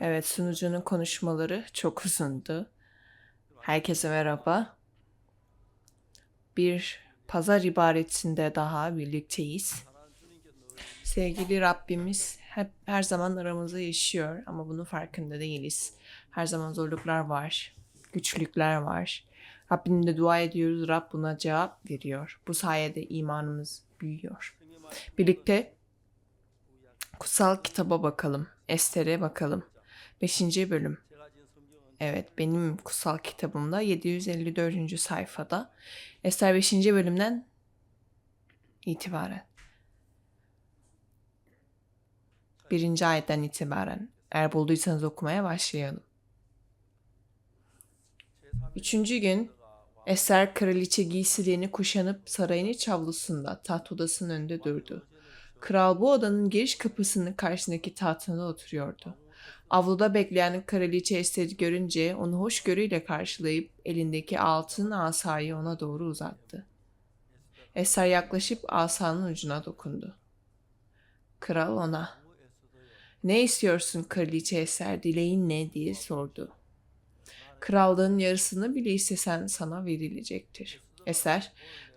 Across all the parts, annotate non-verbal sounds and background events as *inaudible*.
Evet sunucunun konuşmaları çok *laughs* uzundu. Herkese merhaba. Bir pazar ibaretinde daha birlikteyiz. Sevgili Rabbimiz hep her zaman aramızda yaşıyor ama bunun farkında değiliz. Her zaman zorluklar var, güçlükler var. Rabbimle dua ediyoruz, Rab buna cevap veriyor. Bu sayede imanımız büyüyor. Birlikte kutsal kitaba bakalım, Ester'e bakalım. 5. bölüm. Evet benim kutsal kitabımda 754. sayfada Ester 5. bölümden itibaren. Birinci ayetten itibaren. Eğer bulduysanız okumaya başlayalım. Üçüncü gün Ester kraliçe giysilerini kuşanıp sarayın iç avlusunda taht odasının önünde durdu. Kral bu odanın giriş kapısının karşısındaki tahtında oturuyordu. Avluda bekleyen kraliçe Ester'i görünce onu hoşgörüyle karşılayıp elindeki altın asayı ona doğru uzattı. Ester yaklaşıp asanın ucuna dokundu. Kral ona, ''Ne istiyorsun kraliçe Ester, dileğin ne?'' diye sordu. Krallığın yarısını bile istesen sana verilecektir. Eser,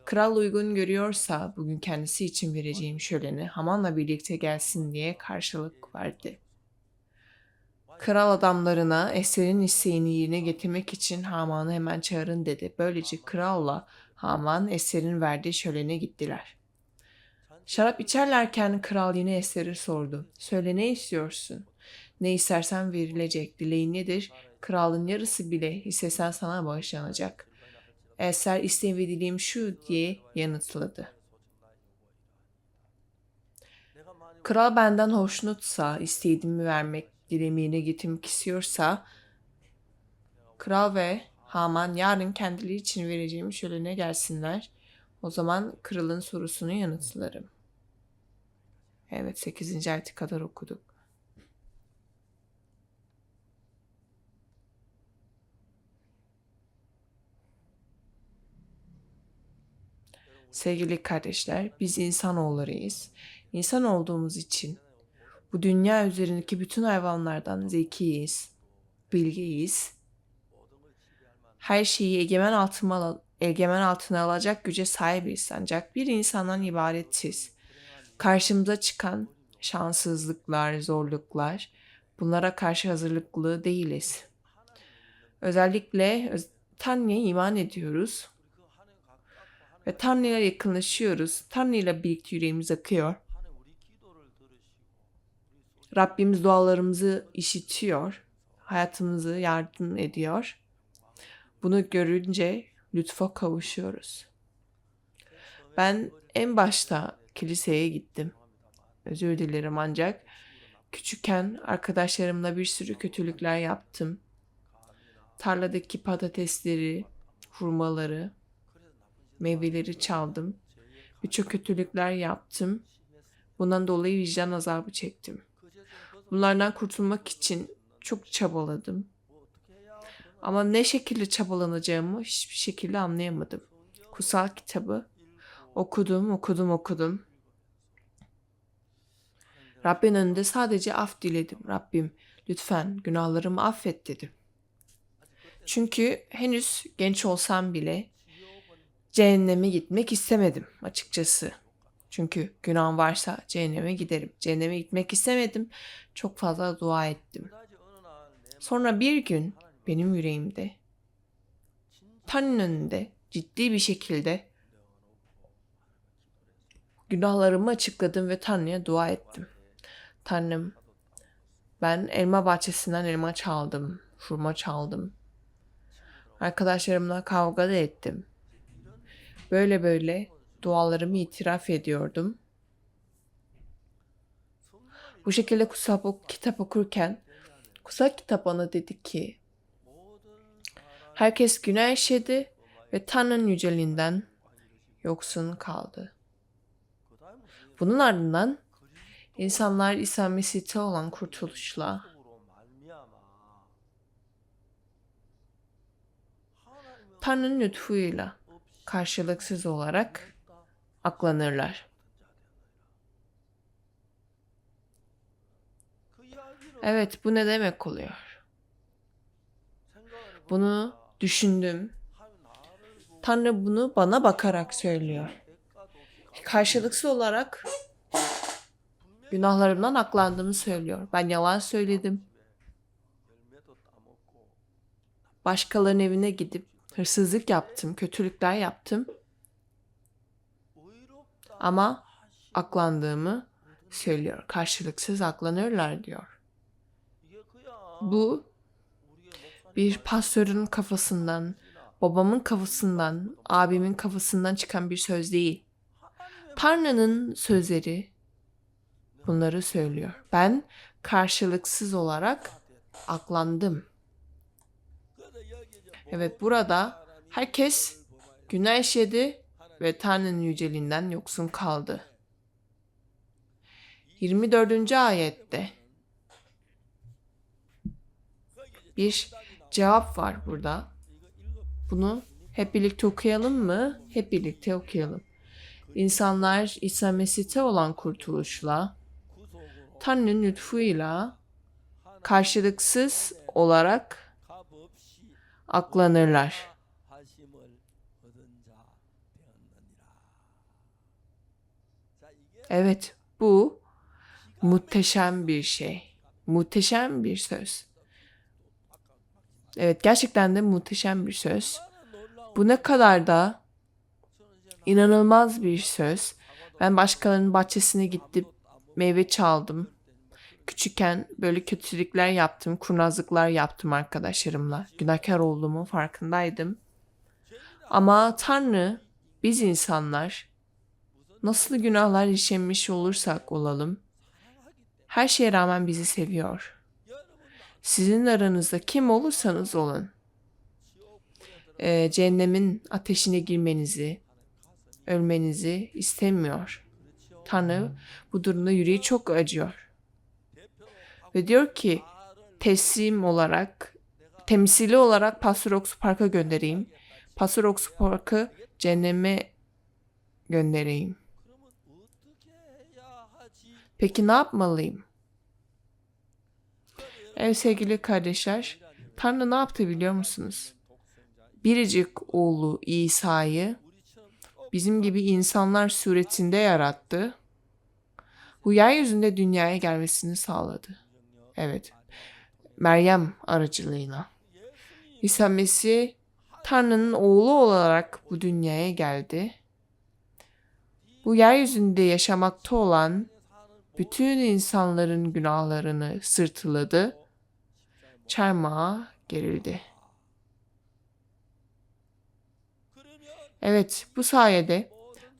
kral uygun görüyorsa bugün kendisi için vereceğim şöleni Haman'la birlikte gelsin diye karşılık verdi. Kral adamlarına Eser'in isteğini yerine getirmek için Haman'ı hemen çağırın dedi. Böylece kralla Haman Eser'in verdiği şölene gittiler. Şarap içerlerken kral yine Eser'e sordu. Söyle ne istiyorsun? Ne istersen verilecek. Dileğin nedir? Kralın yarısı bile istesen sana bağışlanacak. Eser isteğim ve dileğim şu diye yanıtladı. Kral benden hoşnutsa, istediğimi vermek, dileğimi yerine getirmek istiyorsa, kral ve Haman yarın kendileri için vereceğim şölene gelsinler. O zaman kralın sorusunu yanıtlarım. Evet 8. ayeti kadar okuduk. Sevgili kardeşler, biz insanoğullarıyız. İnsan olduğumuz için bu dünya üzerindeki bütün hayvanlardan zekiyiz, bilgiyiz. Her şeyi egemen altına, egemen altına alacak güce sahibiz ancak bir insandan ibaretiz. Karşımıza çıkan şanssızlıklar, zorluklar bunlara karşı hazırlıklı değiliz. Özellikle Tanrı'ya iman ediyoruz ve Tanrı'ya yakınlaşıyoruz. Tanrı'yla birlikte yüreğimiz akıyor. Rabbimiz dualarımızı işitiyor. Hayatımızı yardım ediyor. Bunu görünce lütfa kavuşuyoruz. Ben en başta kiliseye gittim. Özür dilerim ancak küçükken arkadaşlarımla bir sürü kötülükler yaptım. Tarladaki patatesleri, hurmaları, meyveleri çaldım. Birçok kötülükler yaptım. Bundan dolayı vicdan azabı çektim. Bunlardan kurtulmak için çok çabaladım. Ama ne şekilde çabalanacağımı hiçbir şekilde anlayamadım. Kutsal kitabı okudum, okudum, okudum. Rabbin önünde sadece af diledim. Rabbim lütfen günahlarımı affet dedim. Çünkü henüz genç olsam bile cehenneme gitmek istemedim açıkçası. Çünkü günah varsa cehenneme giderim. Cehenneme gitmek istemedim. Çok fazla dua ettim. Sonra bir gün benim yüreğimde Tanrı'nın önünde ciddi bir şekilde günahlarımı açıkladım ve Tanrı'ya dua ettim. Tanrım ben elma bahçesinden elma çaldım, hurma çaldım. Arkadaşlarımla kavga da ettim. Böyle böyle dualarımı itiraf ediyordum. Bu şekilde kutsal kitap okurken kutsal kitap bana dedi ki herkes günah işledi ve Tanrı'nın yüceliğinden yoksun kaldı. Bunun ardından insanlar İsa Mesih'te olan kurtuluşla Tanrı'nın lütfuyla karşılıksız olarak aklanırlar. Evet, bu ne demek oluyor? Bunu düşündüm. Tanrı bunu bana bakarak söylüyor. Karşılıksız olarak günahlarımdan aklandığımı söylüyor. Ben yalan söyledim. Başkalarının evine gidip hırsızlık yaptım, kötülükler yaptım. Ama aklandığımı söylüyor. Karşılıksız aklanırlar diyor. Bu bir pastörün kafasından, babamın kafasından, abimin kafasından çıkan bir söz değil. Tanrı'nın sözleri bunları söylüyor. Ben karşılıksız olarak aklandım. Evet burada herkes günah işledi ve Tanrı'nın yüceliğinden yoksun kaldı. 24. ayette bir cevap var burada. Bunu hep birlikte okuyalım mı? Hep birlikte okuyalım. İnsanlar İsa Mesih'te olan kurtuluşla, Tanrı'nın lütfuyla karşılıksız olarak aklanırlar. Evet, bu muhteşem bir şey. Muhteşem bir söz. Evet, gerçekten de muhteşem bir söz. Bu ne kadar da inanılmaz bir söz. Ben başkalarının bahçesine gittim, meyve çaldım. Küçükken böyle kötülükler yaptım, kurnazlıklar yaptım arkadaşlarımla. Günahkar olduğumun farkındaydım. Ama Tanrı, biz insanlar nasıl günahlar işlemiş olursak olalım, her şeye rağmen bizi seviyor. Sizin aranızda kim olursanız olun, e, cehennemin ateşine girmenizi, ölmenizi istemiyor. Tanrı bu durumda yüreği çok acıyor. Ve diyor ki teslim olarak, temsili olarak Pastor Oxu Park'a göndereyim. Pastor Oxu Park'ı cehenneme göndereyim. Peki ne yapmalıyım? Evet sevgili kardeşler, Tanrı ne yaptı biliyor musunuz? Biricik oğlu İsa'yı bizim gibi insanlar suretinde yarattı. Bu yeryüzünde dünyaya gelmesini sağladı. Evet, Meryem aracılığıyla. İsa Mesih Tanrı'nın oğlu olarak bu dünyaya geldi. Bu yeryüzünde yaşamakta olan bütün insanların günahlarını sırtıladı, çarmıha gerildi. Evet, bu sayede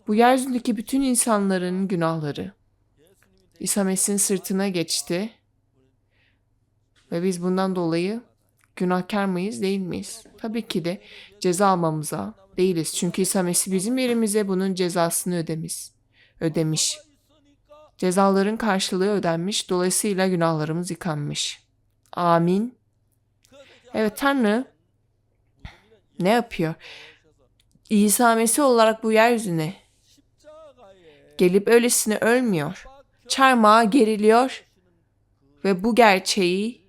bu yeryüzündeki bütün insanların günahları İsa Mesih'in sırtına geçti ve biz bundan dolayı günahkar mıyız değil miyiz? Tabii ki de ceza almamıza değiliz. Çünkü İsa Mesih bizim yerimize bunun cezasını ödemiş. Ödemiş. Cezaların karşılığı ödenmiş. Dolayısıyla günahlarımız yıkanmış. Amin. Evet Tanrı ne yapıyor? İsa Mesih olarak bu yeryüzüne gelip öylesine ölmüyor. Çarmıha geriliyor ve bu gerçeği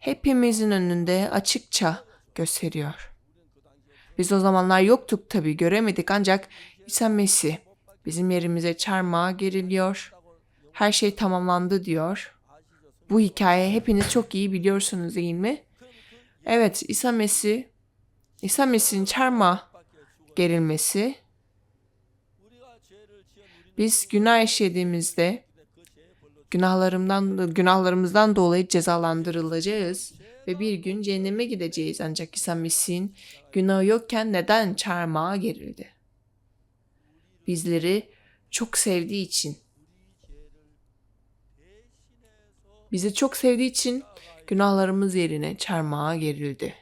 hepimizin önünde açıkça gösteriyor. Biz o zamanlar yoktuk tabii göremedik ancak İsa Mesih bizim yerimize çarmıha geriliyor. Her şey tamamlandı diyor. Bu hikaye hepiniz çok iyi biliyorsunuz değil mi? Evet İsa Mesih, İsa Mesih'in çarmıha gerilmesi biz günah işlediğimizde günahlarımdan günahlarımızdan dolayı cezalandırılacağız ve bir gün cehenneme gideceğiz. Ancak İsa Mesih'in günahı yokken neden çarmıha gerildi? Bizleri çok sevdiği için. Bizi çok sevdiği için günahlarımız yerine çarmıha gerildi.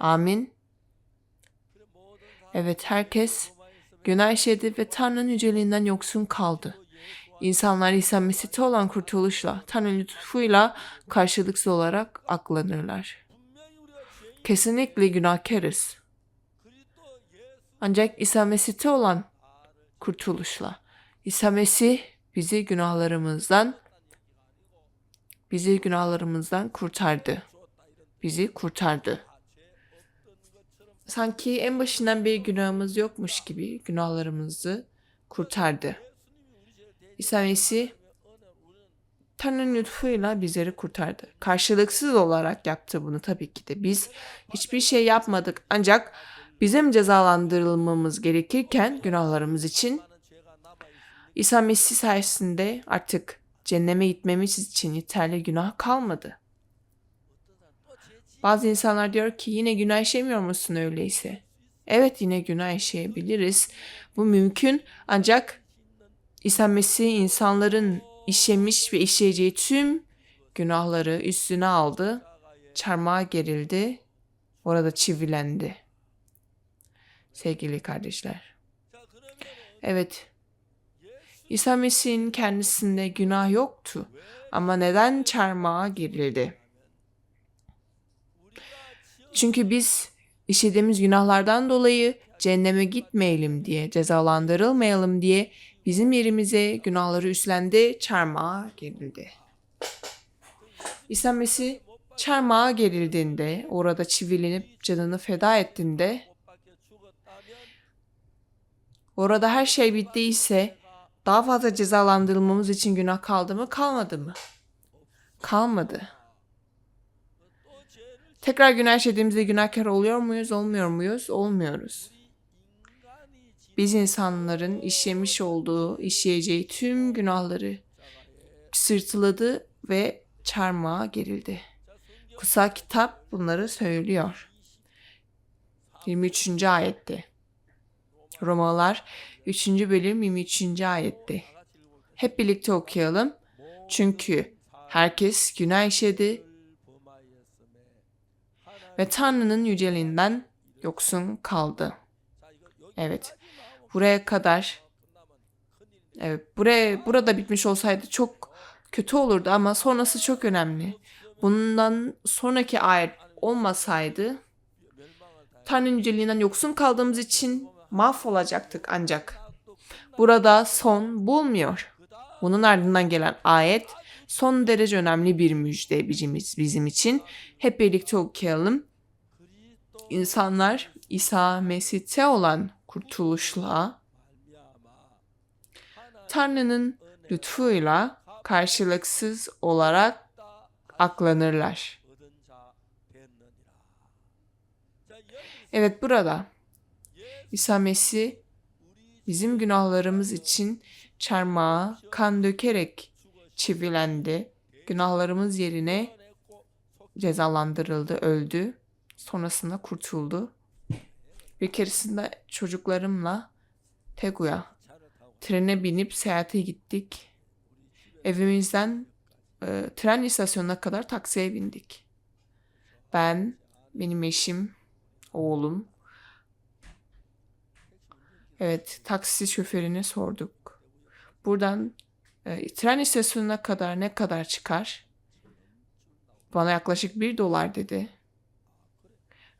Amin. Evet herkes günah işledi ve Tanrı'nın yüceliğinden yoksun kaldı. İnsanlar İsa Mesih'te olan kurtuluşla, Tanrı lütfuyla karşılıksız olarak aklanırlar. Kesinlikle günahkarız. Ancak İsa Mesih'te olan kurtuluşla, İsa Mesih bizi günahlarımızdan bizi günahlarımızdan kurtardı. Bizi kurtardı. Sanki en başından beri günahımız yokmuş gibi günahlarımızı kurtardı. İsa Mesih Tanrı'nın lütfuyla bizleri kurtardı. Karşılıksız olarak yaptı bunu tabii ki de. Biz hiçbir şey yapmadık ancak bizim cezalandırılmamız gerekirken günahlarımız için İsa Mesih sayesinde artık cenneme gitmemiz için yeterli günah kalmadı. Bazı insanlar diyor ki yine günah işlemiyor musun öyleyse? Evet yine günah işleyebiliriz. Bu mümkün ancak İsa Mesih insanların işlemiş ve işleyeceği tüm günahları üstüne aldı. Çarmıha gerildi. Orada çivilendi. Sevgili kardeşler. Evet. İsa Mesih'in kendisinde günah yoktu. Ama neden çarmıha gerildi? Çünkü biz işlediğimiz günahlardan dolayı cehenneme gitmeyelim diye, cezalandırılmayalım diye bizim yerimize günahları üstlendi, çarmıha gerildi. İsa Mesih çarmıha gerildiğinde, orada çivilenip canını feda ettiğinde, orada her şey bittiyse daha fazla cezalandırılmamız için günah kaldı mı? Kalmadı mı? Kalmadı. Tekrar günah işlediğimizde günahkar oluyor muyuz, olmuyor muyuz? Olmuyoruz. Biz insanların işlemiş olduğu, işleyeceği tüm günahları sırtıladı ve çarmıha gerildi. Kutsal kitap bunları söylüyor. 23. ayette. Romalılar 3. bölüm 23. ayette. Hep birlikte okuyalım. Çünkü herkes günah işledi ve Tanrı'nın yüceliğinden yoksun kaldı. Evet. Buraya kadar Evet, buraya burada bitmiş olsaydı çok kötü olurdu ama sonrası çok önemli. Bundan sonraki ayet olmasaydı Tanrı'nın yüceliğinden yoksun kaldığımız için mahvolacaktık ancak. Burada son bulmuyor. Bunun ardından gelen ayet son derece önemli bir müjde bizim için. Hep birlikte okuyalım. İnsanlar İsa Mesih'te olan kurtuluşla Tanrı'nın lütfuyla karşılıksız olarak aklanırlar. Evet burada İsa Mesih bizim günahlarımız için çarmıha kan dökerek çivilendi. Günahlarımız yerine cezalandırıldı, öldü. Sonrasında kurtuldu. Bir keresinde çocuklarımla Tegu'ya trene binip seyahate gittik. Evimizden e, tren istasyonuna kadar taksiye bindik. Ben, benim eşim, oğlum. Evet, taksi şoförüne sorduk. Buradan e, tren istasyonuna kadar ne kadar çıkar? Bana yaklaşık bir dolar dedi.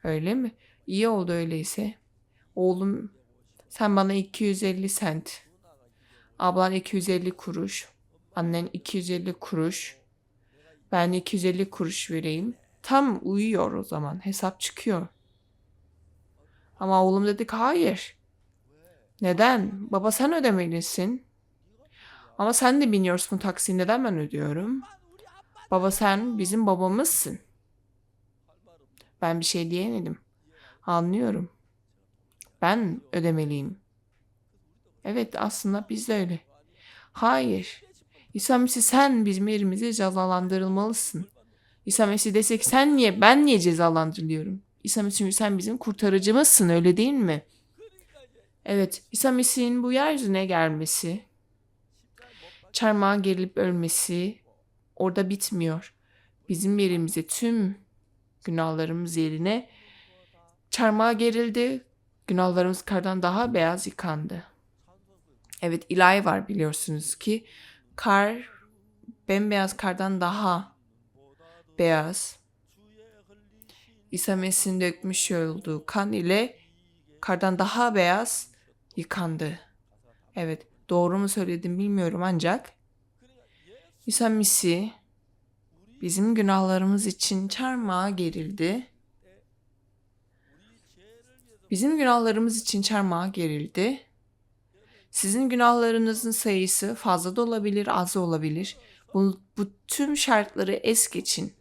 Öyle mi? İyi oldu öyleyse. Oğlum sen bana 250 sent. Ablan 250 kuruş. Annen 250 kuruş. Ben 250 kuruş vereyim. Tam uyuyor o zaman. Hesap çıkıyor. Ama oğlum dedik hayır. Neden? Baba sen ödemelisin. Ama sen de biniyorsun taksiye neden ben ödüyorum? Baba sen bizim babamızsın. Ben bir şey diyemedim. Anlıyorum. Ben ödemeliyim. Evet aslında biz de öyle. Hayır. İsa Mesih sen bizim yerimize cezalandırılmalısın. İsa Mesih desek sen niye ben niye cezalandırılıyorum? İsa Mesih sen bizim kurtarıcımızsın öyle değil mi? Evet İsa Mesih'in bu yeryüzüne gelmesi, çarmıha gerilip ölmesi orada bitmiyor. Bizim yerimize tüm günahlarımız yerine çarmıha gerildi. Günahlarımız kardan daha beyaz yıkandı. Evet ilahi var biliyorsunuz ki kar bembeyaz kardan daha beyaz. İsa Mesih'in dökmüş olduğu kan ile kardan daha beyaz yıkandı. Evet Doğru mu söyledim bilmiyorum ancak İsa Mesih bizim günahlarımız için çarmıha gerildi. Bizim günahlarımız için çarmıha gerildi. Sizin günahlarınızın sayısı fazla da olabilir, az da olabilir. Bu, bu tüm şartları es geçin.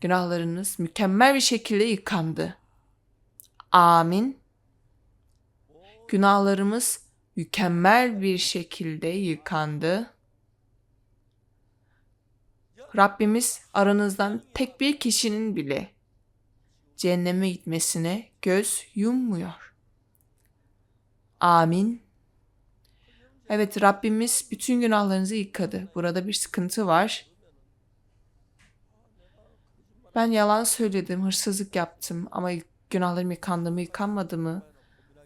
Günahlarınız mükemmel bir şekilde yıkandı. Amin. Günahlarımız mükemmel bir şekilde yıkandı. Rabbimiz aranızdan tek bir kişinin bile cehenneme gitmesine göz yummuyor. Amin. Evet Rabbimiz bütün günahlarınızı yıkadı. Burada bir sıkıntı var. Ben yalan söyledim, hırsızlık yaptım ama günahlarım yıkandı mı yıkanmadı mı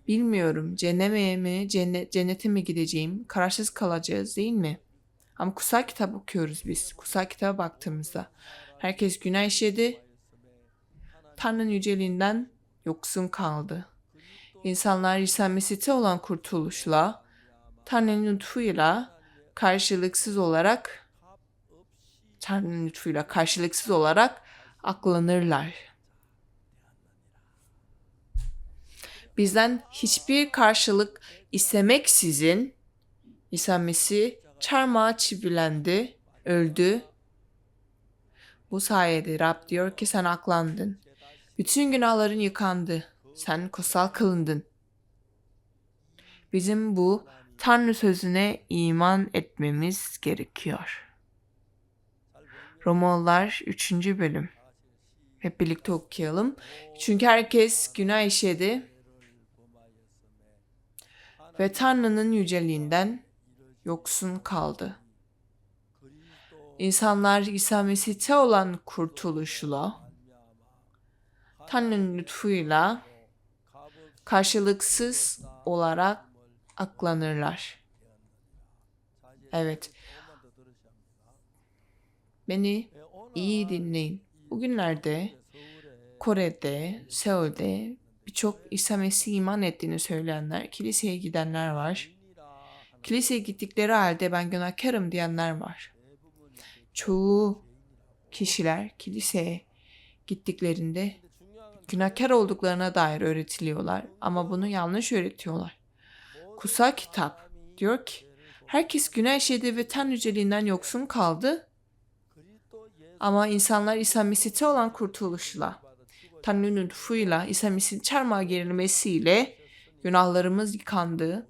bilmiyorum. Cenneme mi, cennet, cennete mi gideceğim? Kararsız kalacağız değil mi? Ama kutsal kitap okuyoruz biz. Kutsal kitaba baktığımızda herkes günah işledi. Tanrı'nın yüceliğinden yoksun kaldı. İnsanlar İsa olan kurtuluşla, Tanrı'nın lütfuyla karşılıksız olarak Tanrı'nın lütfuyla karşılıksız olarak aklanırlar. Bizden hiçbir karşılık istemeksizin İsa Mesih çarmıha çivilendi, öldü. Bu sayede Rab diyor ki sen aklandın. Bütün günahların yıkandı. Sen kutsal kılındın. Bizim bu Tanrı sözüne iman etmemiz gerekiyor. Romalılar 3. bölüm. Hep birlikte okuyalım. Çünkü herkes günah işledi ve Tanrı'nın yüceliğinden yoksun kaldı. İnsanlar İsa Mesih'te olan kurtuluşla, Tanrı'nın lütfuyla karşılıksız olarak aklanırlar. Evet. Beni iyi dinleyin. Bugünlerde Kore'de, Seul'de birçok İsa Mesih iman ettiğini söyleyenler, kiliseye gidenler var. Kiliseye gittikleri halde ben günahkarım diyenler var. Çoğu kişiler kiliseye gittiklerinde günahkar olduklarına dair öğretiliyorlar ama bunu yanlış öğretiyorlar. Kutsal kitap diyor ki herkes günah işledi ve ten yüceliğinden yoksun kaldı ama insanlar İsa Mesih'te olan kurtuluşla Tanrı'nın lütfuyla İsa Mesih'in çarmıha gerilmesiyle günahlarımız yıkandı.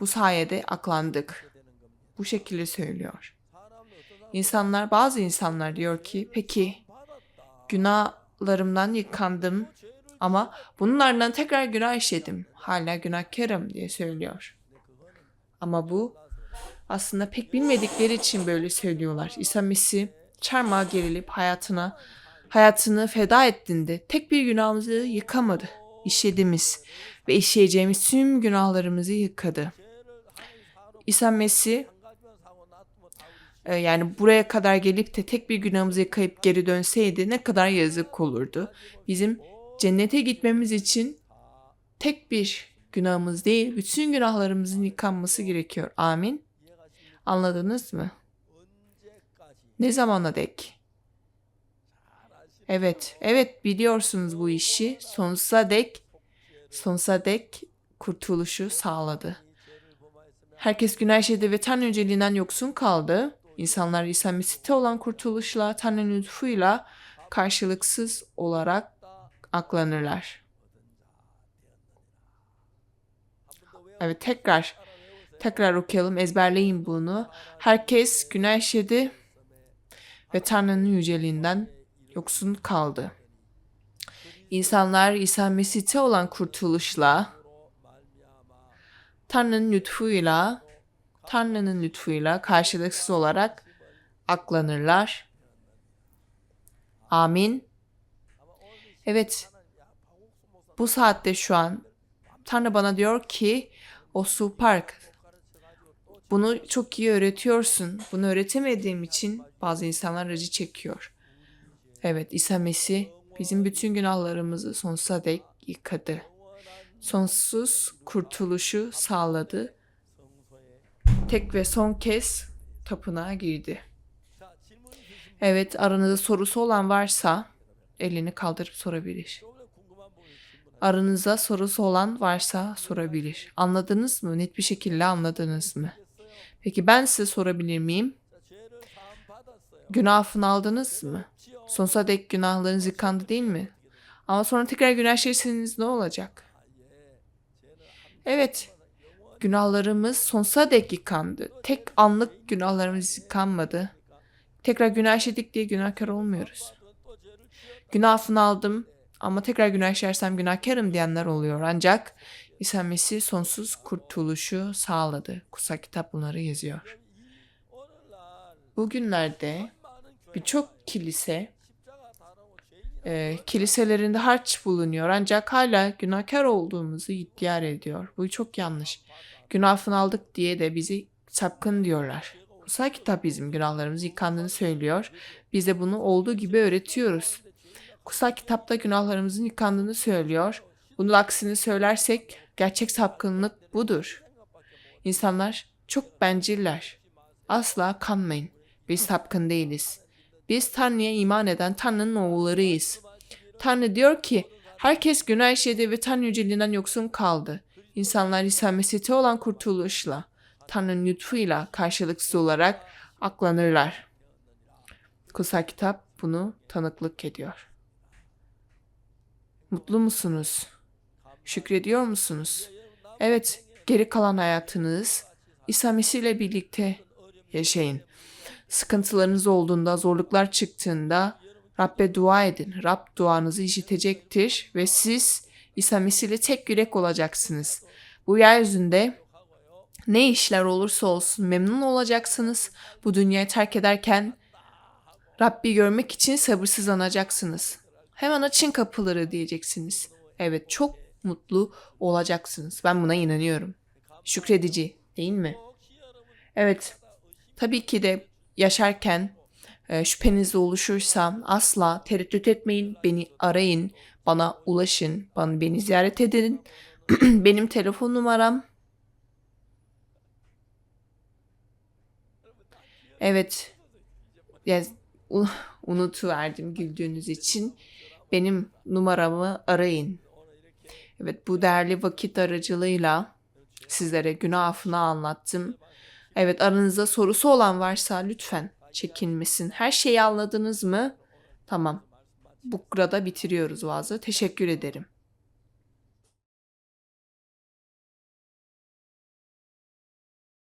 Bu sayede aklandık. Bu şekilde söylüyor. İnsanlar, bazı insanlar diyor ki, peki günahlarımdan yıkandım ama bunun ardından tekrar günah işledim. Hala günahkarım diye söylüyor. Ama bu aslında pek bilmedikleri için böyle söylüyorlar. İsa Mesih çarmıha gerilip hayatına hayatını feda ettiğinde tek bir günahımızı yıkamadı. İşlediğimiz ve işleyeceğimiz tüm günahlarımızı yıkadı. İsa Mesih yani buraya kadar gelip de tek bir günahımızı yıkayıp geri dönseydi ne kadar yazık olurdu. Bizim cennete gitmemiz için tek bir günahımız değil, bütün günahlarımızın yıkanması gerekiyor. Amin. Anladınız mı? Ne zamana dek? Evet, evet biliyorsunuz bu işi. Sonsuza dek, sonsuza dek kurtuluşu sağladı. Herkes günah işledi ve Tanrı yüceliğinden yoksun kaldı. İnsanlar İsa Mesih'te olan kurtuluşla, Tanrı'nın lütfuyla karşılıksız olarak aklanırlar. Evet tekrar tekrar okuyalım ezberleyin bunu. Herkes günah işledi ve Tanrı'nın yüceliğinden yoksun kaldı. İnsanlar İsa Mesih'te olan kurtuluşla, Tanrı'nın lütfuyla, Tanrı'nın lütfuyla karşılıksız olarak aklanırlar. Amin. Evet, bu saatte şu an Tanrı bana diyor ki, o su park, bunu çok iyi öğretiyorsun. Bunu öğretemediğim için bazı insanlar acı çekiyor. Evet İsa Mesih bizim bütün günahlarımızı sonsuza dek yıkadı. Sonsuz kurtuluşu sağladı. Tek ve son kez tapınağa girdi. Evet, aranızda sorusu olan varsa elini kaldırıp sorabilir. Aranızda sorusu olan varsa sorabilir. Anladınız mı? Net bir şekilde anladınız mı? Peki ben size sorabilir miyim? Günah affını aldınız mı? Sonsuza dek günahlarınız yıkandı değil mi? Ama sonra tekrar günah işlerseniz ne olacak? Evet, günahlarımız sonsuza dek yıkandı. Tek anlık günahlarımız yıkanmadı. Tekrar günah işledik diye günahkar olmuyoruz. Günah affını aldım ama tekrar günah işlersem günahkarım diyenler oluyor. Ancak İsa Mesih sonsuz kurtuluşu sağladı. Kutsal kitap bunları yazıyor. Bugünlerde birçok kilise e, kiliselerinde harç bulunuyor ancak hala günahkar olduğumuzu iddia ediyor. Bu çok yanlış. Günah affını aldık diye de bizi sapkın diyorlar. Kutsal kitap bizim günahlarımızı yıkandığını söylüyor. Biz de bunu olduğu gibi öğretiyoruz. Kutsal kitapta günahlarımızın yıkandığını söylüyor. Bunun aksini söylersek gerçek sapkınlık budur. İnsanlar çok benciller. Asla kanmayın. Biz sapkın değiliz. Biz Tanrı'ya iman eden Tanrı'nın oğullarıyız. Tanrı diyor ki herkes günah işledi ve Tanrı yüceliğinden yoksun kaldı. İnsanlar İsa Mesih'te olan kurtuluşla, Tanrı'nın lütfuyla karşılıksız olarak aklanırlar. Kutsal kitap bunu tanıklık ediyor. Mutlu musunuz? Şükrediyor musunuz? Evet, geri kalan hayatınız İsa Mesih ile birlikte yaşayın. Sıkıntılarınız olduğunda, zorluklar çıktığında Rabbe dua edin. Rab duanızı işitecektir ve siz İsa Mesih ile tek yürek olacaksınız. Bu yeryüzünde ne işler olursa olsun memnun olacaksınız. Bu dünyayı terk ederken Rabbi görmek için sabırsızlanacaksınız. Hemen açın kapıları diyeceksiniz. Evet çok mutlu olacaksınız. Ben buna inanıyorum. Şükredici değil mi? Evet. Tabii ki de yaşarken e, şüpheniz oluşursa asla tereddüt etmeyin. Beni arayın. Bana ulaşın. Bana beni ziyaret edin. *clears throat* Benim telefon numaram Evet. Ya, u- unutuverdim güldüğünüz için. Benim numaramı arayın. Evet bu değerli vakit aracılığıyla sizlere günah affını anlattım. Evet aranızda sorusu olan varsa lütfen çekinmesin. Her şeyi anladınız mı? Tamam. Bu burada bitiriyoruz vaazı. Teşekkür ederim.